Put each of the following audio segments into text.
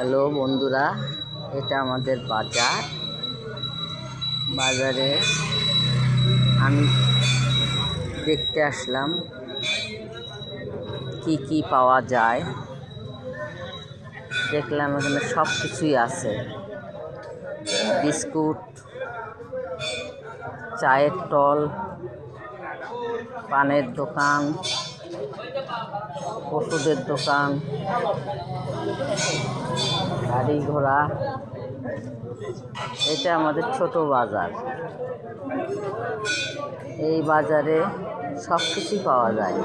Hello বন্ধুরা, এটা আমাদের বাজার। বাজারে আমি দেখতে আসলাম কি কি পাওয়া যায়। দেখলাম এখানে সব কিছুই আছে। বিস্কুট, চায়ের টল, পানের দোকান, ওষুধের দোকান। গাড়ি ঘোড়া এটা আমাদের ছোট বাজার। এই বাজারে সব কিছুই পাওয়া যায়।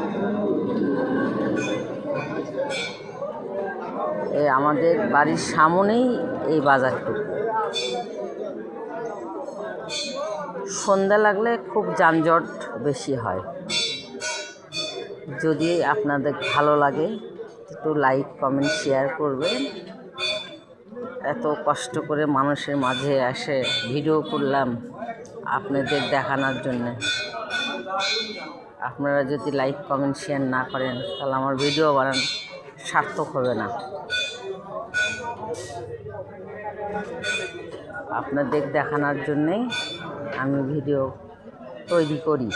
আমাদের বাড়ির সামনেই এই বাজারটুকু। সন্ধ্যা লাগলে খুব যানজট বেশি হয়। যদি আপনাদের ভালো লাগে, একটু লাইক কমেন্ট শেয়ার করবেন। এত কষ্ট করে মানুষের মাঝে এসে ভিডিও করলাম আপনাদের দেখানোর জন্যে। আপনারা যদি লাইক কমেন্ট শেয়ার না করেন, তাহলে আমার ভিডিও বানান সার্থক হবে না। আপনাদের দেখানোর জন্যেই আমি ভিডিও তৈরি করি।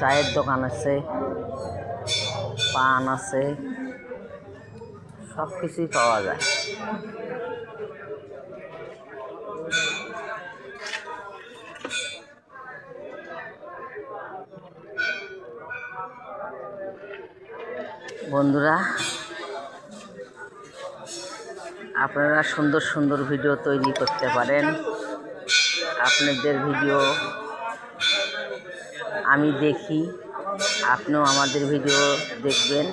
চায়ের দোকান আছে, পান আছে সব কিছুই পাওয়া যায়। বন্ধুরা, আপনারা সুন্দর সুন্দর ভিডিও তৈরি করতে পারেন। আপনাদের ভিডিও আমি দেখি। আপনিও আমাদের ভিডিও দেখবেন।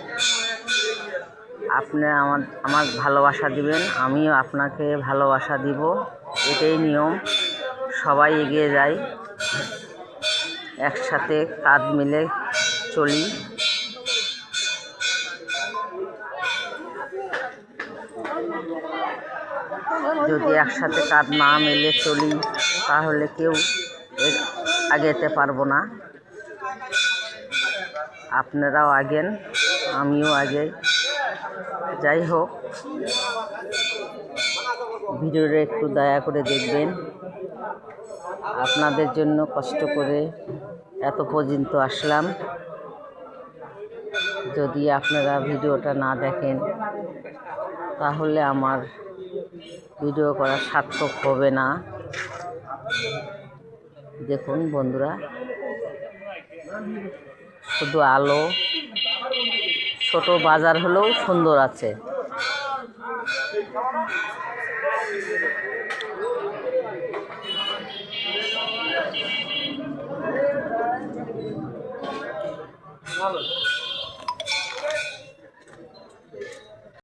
আপনি আমার আমার ভালোবাসা দিবেন, আমিও আপনাকে ভালোবাসা দিব। এটাই নিয়ম। সবাই এগিয়ে যায় একসাথে কাঁধ মিলে চলি। যদি একসাথে কাঁধ না মিলে চলি, তাহলে কেউ আগাতে পারব না। আপনারাও আগেন, আমিও আগে। যাই হোক, ভিডিওটা একটু দয়া করে দেখবেন। আপনাদের জন্য কষ্ট করে এত পর্যন্ত আসলাম। যদি আপনারা ভিডিওটা না দেখেন, তাহলে আমার ভিডিও করা সার্থক হবে না। দেখুন বন্ধুরা শুধু আলো। ছোট বাজার হলেও সুন্দর আছে।